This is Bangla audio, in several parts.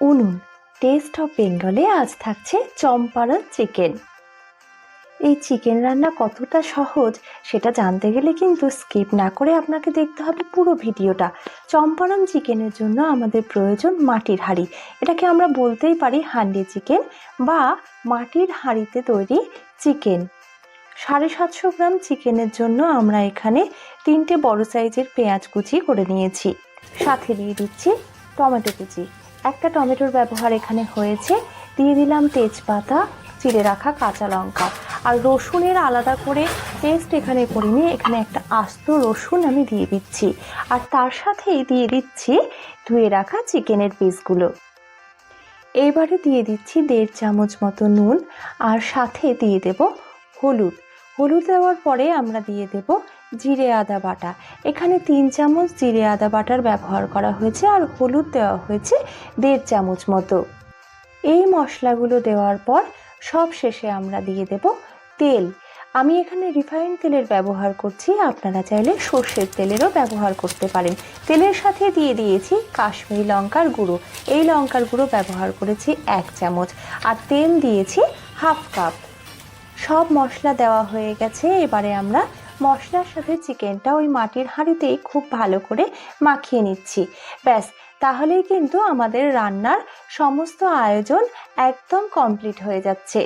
উনুন টেস্ট অফ বেঙ্গলে আজ থাকছে চম্পারন চিকেন এই চিকেন রান্না কতটা সহজ সেটা জানতে গেলে কিন্তু স্কিপ না করে আপনাকে দেখতে হবে পুরো ভিডিওটা। চম্পারন চিকেনের জন্য আমাদের প্রয়োজন মাটির হাঁড়ি। এটাকে আমরা বলতেই পারি হান্ডি চিকেন বা মাটির হাঁড়িতে তৈরি চিকেন সাড়ে সাতশো গ্রাম চিকেনের জন্য আমরা এখানে তিনটে বড় সাইজের পেঁয়াজ কুচি করে নিয়েছি। সাথে দিয়ে দিচ্ছি টমেটো কুচি। একটা টমেটোর ব্যবহার এখানে হয়েছে। দিয়ে দিলাম তেজপাতা, চিড়ে রাখা কাঁচা লঙ্কা। আর রসুনের আলাদা করে পেস্ট এখানে করিনি এখানে একটা আস্ত রসুন আমি দিয়ে দিচ্ছি। আর তার সাথেই দিয়ে দিচ্ছি ধুয়ে রাখা চিকেনের পিসগুলো। এইবারে দিয়ে দিচ্ছি দেড় চামচ মতো নুন। আর সাথে দিয়ে দেব হলুদ। হলুদ দেওয়ার পরে আমরা দিয়ে দেব জিরে আদা বাটা। এখানে তিন চামচ জিরে আদা বাটার ব্যবহার করা হয়েছে আর হলুদ দেওয়া হয়েছে দেড় চামচ মতো। এই মশলাগুলো দেওয়ার পর সব শেষে আমরা দিয়ে দেব তেল। আমি এখানে রিফাইন তেলের ব্যবহার করছি, আপনারা চাইলে সর্ষের তেলেরও ব্যবহার করতে পারেন। তেলের সাথে দিয়ে দিয়েছি কাশ্মীরি লঙ্কার গুঁড়ো। এই লঙ্কার গুঁড়ো ব্যবহার করেছি এক চামচ। আর তেল দিয়েছি হাফ কাপ। সব মশলা দেওয়া হয়ে গেছে। এবারে আমরা মশলার সাথে চিকেনটা ওই মাটির হাঁড়িতেই খুব ভালো করে মাখিয়ে নিচ্ছি। ব্যাস, তাহলেই কিন্তু আমাদের রান্নার সমস্ত আয়োজন একদম কমপ্লিট হয়ে যাচ্ছে।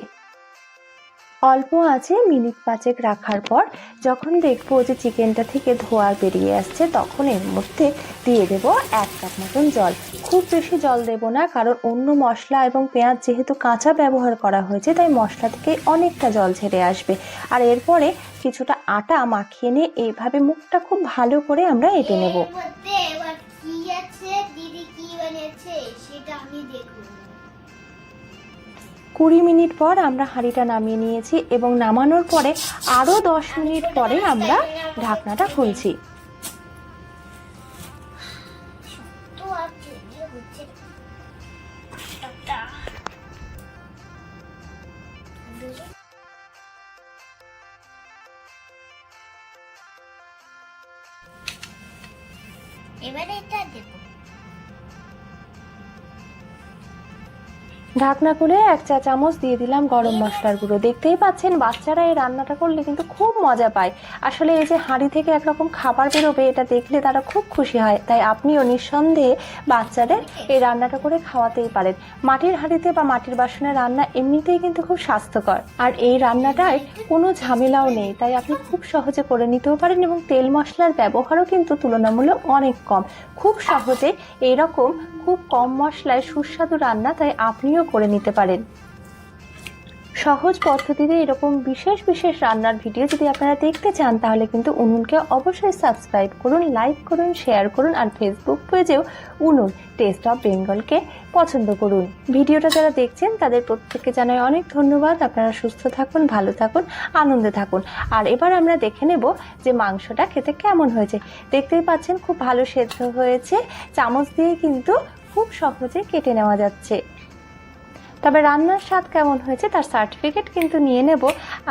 অল্প আছে মিনিট পাঁচেক রাখার পর যখন দেখব যে চিকেনটা থেকে ধোয়া বেরিয়ে আসছে, তখন এর মধ্যে দিয়ে দেব এক কাপ মতন জল। খুব বেশি জল দেব না, কারণ অন্য মশলা এবং পেঁয়াজ যেহেতু কাঁচা ব্যবহার করা হয়েছে, তাই মশলা থেকে অনেকটা জল ছেড়ে আসবে। আর এরপরে কিছুটা আটা মাখিয়ে নিয়ে এইভাবে মুখটা খুব ভালো করে আমরা এঁটে নেব। আমি কুড়ি মিনিট পর আমরা হাঁড়িটা নামিয়ে নিয়েছি এবং নামানোর পরে আরও দশ মিনিট পরে আমরা ঢাকনাটা খুলছি। এবারে এটা দেবো। ঢাকনা খুলে এক চা চামচ দিয়ে দিলাম গরম মশলার গুঁড়ো। দেখতেই পাচ্ছেন, বাচ্চারা এই রান্নাটা করলে কিন্তু খুব মজা পায়। আসলে এই যে হাঁড়ি থেকে একরকম খাবার বেরোবে, এটা দেখলে তারা খুব খুশি হয়। তাই আপনিও নিঃসন্দেহে বাচ্চাদের এই রান্নাটা করে খাওয়াতেই পারেন। মাটির হাঁড়িতে বা মাটির বাসনে রান্না এমনিতেই কিন্তু খুব স্বাস্থ্যকর। আর এই রান্নাটায় কোনো ঝামেলাও নেই, তাই আপনি খুব সহজে করে নিতেও পারেন এবং তেল মশলার ব্যবহারও কিন্তু তুলনামূলক অনেক কম। খুব সহজে এইরকম খুব কম মশলায় সুস্বাদু রান্না, তাই আপনিও করে নিতে পারেন। সহজ পদ্ধতিতে এরকম বিশেষ বিশেষ রান্নার ভিডিও যদি আপনারা দেখতে চান, তাহলে কিন্তু উনুনকে অবশ্যই সাবস্ক্রাইব করুন, লাইক করুন, শেয়ার করুন আর ফেসবুক পেজেও উনুন টেস্ট অফ বেঙ্গলকে পছন্দ করুন। ভিডিওটা যারা দেখছেন, তাদের প্রত্যেককে জানাই অনেক ধন্যবাদ। আপনারা সুস্থ থাকুন, ভালো থাকুন, আনন্দে থাকুন। আর এবার আমরা দেখে নেব যে মাংসটা খেতে কেমন হয়েছে। দেখতেই পাচ্ছেন খুব ভালো সেদ্ধ হয়েছে। চামচ দিয়ে কিন্তু খুব সহজে কেটে নেওয়া যাচ্ছে। তবে রান্নার স্বাদ কেমন হয়েছে তার সার্টিফিকেট কিন্তু নিয়ে নেব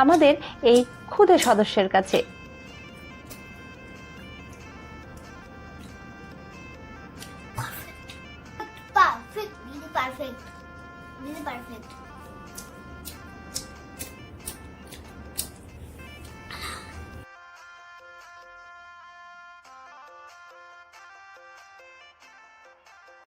আমাদের এই ক্ষুদে সদস্যের কাছে। Perfect perfect perfect